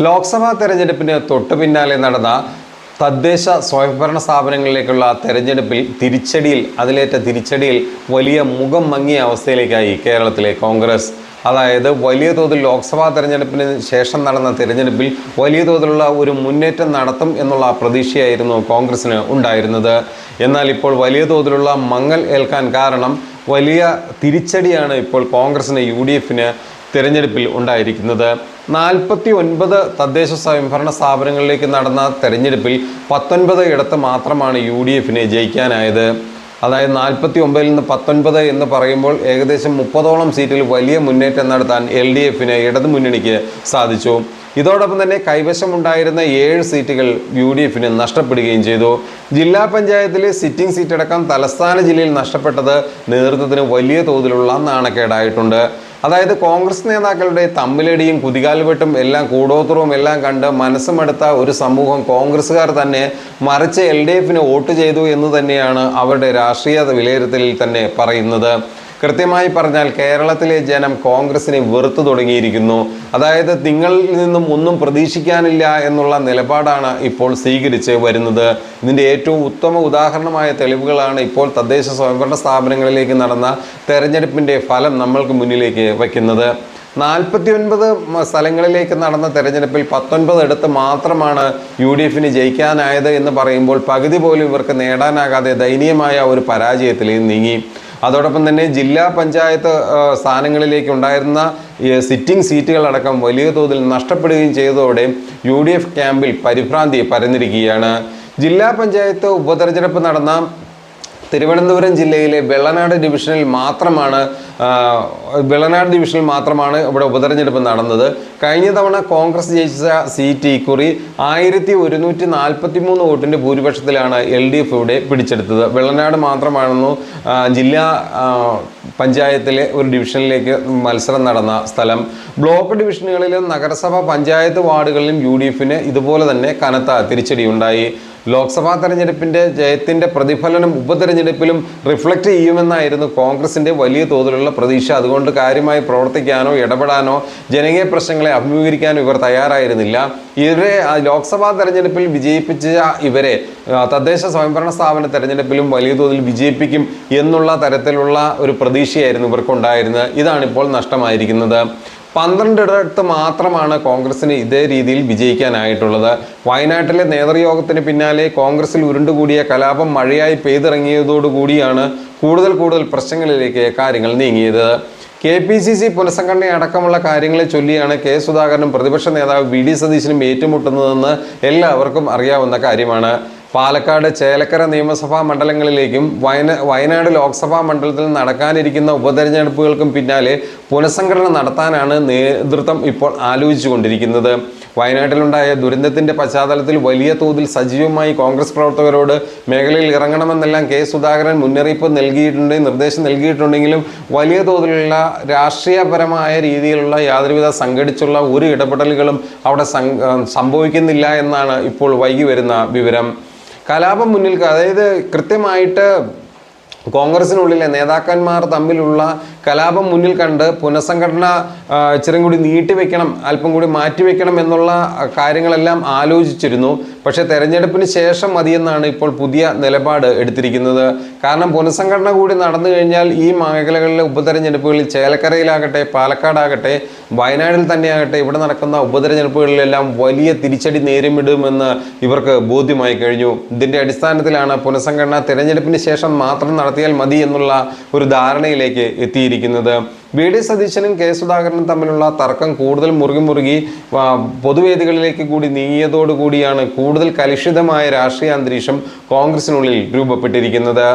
ലോക്സഭാ തെരഞ്ഞെടുപ്പിന് തൊട്ടു പിന്നാലെ നടന്ന തദ്ദേശ സ്വയംഭരണ സ്ഥാപനങ്ങളിലേക്കുള്ള തെരഞ്ഞെടുപ്പിൽ തിരിച്ചടിയിൽ അതിലേറ്റ തിരിച്ചടിയിൽ വലിയ മുഖം മങ്ങിയ അവസ്ഥയിലേക്കായി കേരളത്തിലെ കോൺഗ്രസ്. അതായത് വലിയ തോതിൽ ലോക്സഭാ തെരഞ്ഞെടുപ്പിന് ശേഷം നടന്ന തെരഞ്ഞെടുപ്പിൽ വലിയ തോതിലുള്ള ഒരു മുന്നേറ്റം നടത്തും എന്നുള്ള പ്രതീക്ഷയായിരുന്നു കോൺഗ്രസിന് ഉണ്ടായിരുന്നത്. എന്നാൽ ഇപ്പോൾ വലിയ തോതിലുള്ള മങ്ങൽ ഏൽക്കാൻ കാരണം വലിയ തിരിച്ചടിയാണ് ഇപ്പോൾ കോൺഗ്രസിന് യു ഡി എഫിന് തിരഞ്ഞെടുപ്പിൽ ഉണ്ടായിരിക്കുന്നത്. നാൽപ്പത്തി ഒൻപത് തദ്ദേശ സ്വയംഭരണ സ്ഥാപനങ്ങളിലേക്ക് നടന്ന തെരഞ്ഞെടുപ്പിൽ പത്തൊൻപത് ഇടത്ത് മാത്രമാണ് യു ഡി എഫിന് ജയിക്കാനായത്. അതായത് നാൽപ്പത്തി ഒമ്പതിൽ നിന്ന് പത്തൊൻപത് എന്ന് പറയുമ്പോൾ ഏകദേശം മുപ്പതോളം സീറ്റിൽ വലിയ മുന്നേറ്റം നടത്താൻ എൽ ഡി എഫിന് ഇടതു മുന്നണിക്ക് സാധിച്ചു. ഇതോടൊപ്പം തന്നെ കൈവശമുണ്ടായിരുന്ന ഏഴ് സീറ്റുകൾ യു ഡി എഫിന് നഷ്ടപ്പെടുകയും ചെയ്തു. ജില്ലാ പഞ്ചായത്തിലെ സിറ്റിംഗ് സീറ്റടക്കം തലസ്ഥാന ജില്ലയിൽ നഷ്ടപ്പെട്ടത് നേതൃത്വത്തിന് വലിയ തോതിലുള്ള നാണക്കേടായിട്ടുണ്ട്. അതായത് കോൺഗ്രസ് നേതാക്കളുടെ തമ്മിലടിയും കുതികാൽവെട്ടും എല്ലാം കൂടോത്രവും എല്ലാം കണ്ട് മനസ്സുമെടുത്ത ഒരു സമൂഹം കോൺഗ്രസ്സുകാർ തന്നെ മറിച്ച് എൽ ഡി എഫിന് വോട്ട് ചെയ്തു എന്ന് തന്നെയാണ് അവരുടെ രാഷ്ട്രീയ വിലയിരുത്തലിൽ തന്നെ പറയുന്നത്. കൃത്യമായി പറഞ്ഞാൽ കേരളത്തിലെ ജനം കോൺഗ്രസിനെ വെറുത്തു തുടങ്ങിയിരിക്കുന്നു. അതായത് നിങ്ങളിൽ നിന്നും ഒന്നും പ്രതീക്ഷിക്കാനില്ല എന്നുള്ള നിലപാടാണ് ഇപ്പോൾ സ്വീകരിച്ച് വരുന്നത്. ഇതിന്റെ ഏറ്റവും ഉത്തമ ഉദാഹരണമായ തെളിവുകളാണ് ഇപ്പോൾ തദ്ദേശ സ്വയംഭരണ സ്ഥാപനങ്ങളിലേക്ക് നടന്ന തെരഞ്ഞെടുപ്പിന്റെ ഫലം നമ്മൾക്ക് മുന്നിലേക്ക് വയ്ക്കുന്നത്. നാൽപ്പത്തി ഒൻപത് സ്ഥലങ്ങളിലേക്ക് നടന്ന തെരഞ്ഞെടുപ്പിൽ പത്തൊൻപത് എടുത്ത് മാത്രമാണ് യു ഡി എഫിന് ജയിക്കാനായത് എന്ന് പറയുമ്പോൾ പകുതി പോലും ഇവർക്ക് നേടാനാകാതെ ദയനീയമായ ഒരു പരാജയത്തിലേക്ക് നീങ്ങി. അതോടൊപ്പം തന്നെ ജില്ലാ പഞ്ചായത്ത് സ്ഥാനങ്ങളിലേക്ക് ഉണ്ടായിരുന്ന സിറ്റിംഗ് സീറ്റുകളടക്കം വലിയ തോതിൽ നഷ്ടപ്പെടുകയും ചെയ്തതോടെ യു ഡി എഫ് ക്യാമ്പിൽ പരിഭ്രാന്തി പരന്നിരിക്കുകയാണ്. ജില്ലാ പഞ്ചായത്ത് ഉപതെരഞ്ഞെടുപ്പ് നടന്ന തിരുവനന്തപുരം ജില്ലയിലെ വെള്ളനാട് ഡിവിഷനിൽ മാത്രമാണ് ആ, വെള്ളനാട് ഡിവിഷനിൽ മാത്രമാണ് ഇവിടെ ഉപതെരഞ്ഞെടുപ്പ് നടന്നത്. കഴിഞ്ഞ തവണ കോൺഗ്രസ് ജയിച്ച സീറ്റ് ഇക്കുറി ആയിരത്തി ഒരുന്നൂറ്റി നാൽപ്പത്തി മൂന്ന് വോട്ടിന്റെ ഭൂരിപക്ഷത്തിലാണ് എൽ ഡി എഫ് ഇവിടെ പിടിച്ചെടുത്തത്. വെള്ളനാട് മാത്രമാണെന്നു ജില്ലാ പഞ്ചായത്തിലെ ഒരു ഡിവിഷനിലേക്ക് മത്സരം നടന്ന സ്ഥലം. ബ്ലോക്ക് ഡിവിഷനുകളിലും നഗരസഭ പഞ്ചായത്ത് വാർഡുകളിലും യു ഡി എഫിന് ഇതുപോലെ തന്നെ കനത്ത തിരിച്ചടിയുണ്ടായി. ലോക്സഭാ തെരഞ്ഞെടുപ്പിന്റെ ജയത്തിന്റെ പ്രതിഫലനം ഉപതെരഞ്ഞെടുപ്പിലും റിഫ്ലക്റ്റ് ചെയ്യുമെന്നായിരുന്നു കോൺഗ്രസിന്റെ വലിയ തോതിലുള്ള പ്രതീക്ഷ. അതുകൊണ്ട് കാര്യമായി പ്രവർത്തിക്കാനോ ഇടപെടാനോ ജനകീയ പ്രശ്നങ്ങളെ അഭിമുഖീകരിക്കാനോ ഇവർ തയ്യാറായിരുന്നില്ല. ഇവരെ ലോക്സഭാ തെരഞ്ഞെടുപ്പിൽ വിജയിപ്പിച്ച ഇവരെ തദ്ദേശ സ്വയംഭരണ സ്ഥാപന തെരഞ്ഞെടുപ്പിലും വലിയ തോതിൽ വിജയിപ്പിക്കും എന്നുള്ള തരത്തിലുള്ള ഒരു പ്രതീക്ഷയായിരുന്നു ഇവർക്കുണ്ടായിരുന്നത്. ഇതാണിപ്പോൾ നഷ്ടമായിരിക്കുന്നത്. പന്ത്രണ്ടിടത്ത് മാത്രമാണ് കോൺഗ്രസിന് ഇതേ രീതിയിൽ വിജയിക്കാനായിട്ടുള്ളത്. വയനാട്ടിലെ നേതൃയോഗത്തിന് പിന്നാലെ കോൺഗ്രസിൽ ഉരുണ്ടുകൂടിയ കലാപം മഴയായി പെയ്തിറങ്ങിയതോടുകൂടിയാണ് കൂടുതൽ കൂടുതൽ പ്രശ്നങ്ങളിലേക്ക് കാര്യങ്ങൾ നീങ്ങിയത്. കെ പി സി സി പുനഃസംഘടന അടക്കമുള്ള കാര്യങ്ങളെ ചൊല്ലിയാണ് കെ സുധാകരനും പ്രതിപക്ഷ നേതാവ് വി ഡി സതീശനും ഏറ്റുമുട്ടുന്നതെന്ന് എല്ലാവർക്കും അറിയാവുന്ന കാര്യമാണ്. പാലക്കാട് ചേലക്കര നിയമസഭാ മണ്ഡലങ്ങളിലേക്കും വയന വയനാട് ലോക്സഭാ മണ്ഡലത്തിൽ നടക്കാനിരിക്കുന്ന ഉപതെരഞ്ഞെടുപ്പുകൾക്കും പിന്നാലെ പുനഃസംഘടന നടത്താനാണ് നേതൃത്വം ഇപ്പോൾ ആലോചിച്ചുകൊണ്ടിരിക്കുന്നത്. വയനാട്ടിലുണ്ടായ ദുരന്തത്തിന്റെ പശ്ചാത്തലത്തിൽ വലിയ തോതിൽ സജീവമായി കോൺഗ്രസ് പ്രവർത്തകരോട് മേഖലയിൽ ഇറങ്ങണമെന്നെല്ലാം കെ സുധാകരൻ മുന്നറിയിപ്പ് നൽകിയിട്ടുണ്ട് നിർദ്ദേശം നൽകിയിട്ടുണ്ടെങ്കിലും വലിയ തോതിലുള്ള രാഷ്ട്രീയപരമായ രീതിയിലുള്ള യാതൊരുവിധ സംഘടിച്ചുള്ള ഒരു ഇടപെടലുകളും അവിടെ സംഭവിക്കുന്നില്ല എന്നാണ് ഇപ്പോൾ വൈകി വരുന്ന വിവരം. കലാപം മുന്നിൽ അതായത് കൃത്യമായിട്ട് കോൺഗ്രസിനുള്ളിലെ നേതാക്കന്മാർ തമ്മിലുള്ള കലാപം മുന്നിൽ കണ്ട് പുനഃസംഘടന ഇച്ചിരി കൂടി നീട്ടിവെക്കണം അല്പം കൂടി മാറ്റിവെക്കണം എന്നുള്ള കാര്യങ്ങളെല്ലാം ആലോചിച്ചിരുന്നു. പക്ഷേ തെരഞ്ഞെടുപ്പിന് ശേഷം മതിയെന്നാണ് ഇപ്പോൾ പുതിയ നിലപാട് എടുത്തിരിക്കുന്നത്. കാരണം പുനഃസംഘടന കൂടി നടന്നു കഴിഞ്ഞാൽ ഈ മേഖലകളിലെ ഉപതെരഞ്ഞെടുപ്പുകളിൽ ചേലക്കരയിലാകട്ടെ പാലക്കാടാകട്ടെ വയനാടിൽ തന്നെയാകട്ടെ ഇവിടെ നടക്കുന്ന ഉപതെരഞ്ഞെടുപ്പുകളിലെല്ലാം വലിയ തിരിച്ചടി നേരിടുമെന്ന് ഇവർക്ക് ബോധ്യമായി കഴിഞ്ഞു. ഇതിന്റെ അടിസ്ഥാനത്തിലാണ് പുനഃസംഘടന തിരഞ്ഞെടുപ്പിന് ശേഷം മാത്രം നടത്തിയാൽ മതി എന്നുള്ള ഒരു ധാരണയിലേക്ക് എത്തിയിരിക്കുന്നത്. വി ഡി സതീശനും കെ സുധാകരനും തമ്മിലുള്ള തർക്കം കൂടുതൽ മുറുകി മുറുകി പൊതുവേദികളിലേക്ക് കൂടി നീങ്ങിയതോടുകൂടിയാണ് കൂടുതൽ കലുഷിതമായ രാഷ്ട്രീയ അന്തരീക്ഷം കോൺഗ്രസിനുള്ളിൽ രൂപപ്പെട്ടിരിക്കുന്നത്.